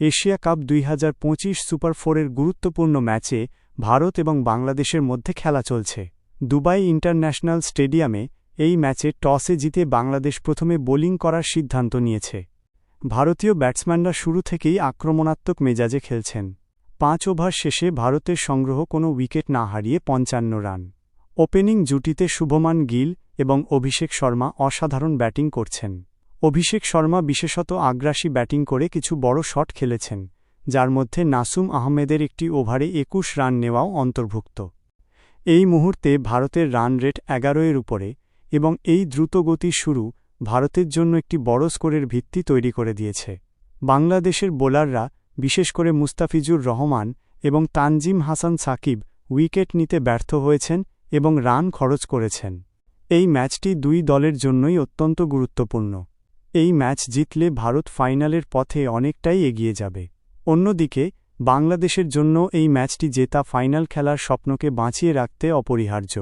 Asia cup দুই হাজার পঁচিশ সুপার ফোরের গুরুত্বপূর্ণ ম্যাচে ভারত এবং বাংলাদেশের মধ্যে খেলা চলছে। দুবাই ইন্টারন্যাশনাল স্টেডিয়ামে এই ম্যাচে টসে জিতে বাংলাদেশ প্রথমে বোলিং করার সিদ্ধান্ত নিয়েছে। ভারতীয় ব্যাটসম্যানরা শুরু থেকেই আক্রমণাত্মক মেজাজে খেলছেন। পাঁচ ওভার শেষে ভারতের সংগ্রহ কোনো উইকেট না হারিয়ে পঞ্চান্ন রান। ওপেনিং জুটিতে শুভমান গিল এবং অভিষেক শর্মা অসাধারণ ব্যাটিং করছেন। অভিষেক শর্মা বিশেষত আগ্রাসী ব্যাটিং করে কিছু বড় শট খেলেছেন, যার মধ্যে নাসুম আহমেদের একটি ওভারে একুশ রান নেওয়াও অন্তর্ভুক্ত। এই মুহূর্তে ভারতের রান রেট এগারোয়ের উপরে এবং এই দ্রুতগতির শুরু ভারতের জন্য একটি বড় স্কোরের ভিত্তি তৈরি করে দিয়েছে। বাংলাদেশের বোলাররা, বিশেষ করে মুস্তাফিজুর রহমান এবং তানজিম হাসান সাকিব, উইকেট নিতে ব্যর্থ হয়েছেন এবং রান খরচ করেছেন। এই ম্যাচটি দুই দলের জন্যই অত্যন্ত গুরুত্বপূর্ণ। এই ম্যাচ জিতলে ভারত ফাইনালের পথে অনেকটাই এগিয়ে যাবে। অন্যদিকে, বাংলাদেশের জন্য এই ম্যাচটি জেতা ফাইনাল খেলার স্বপ্নকে বাঁচিয়ে রাখতে অপরিহার্য।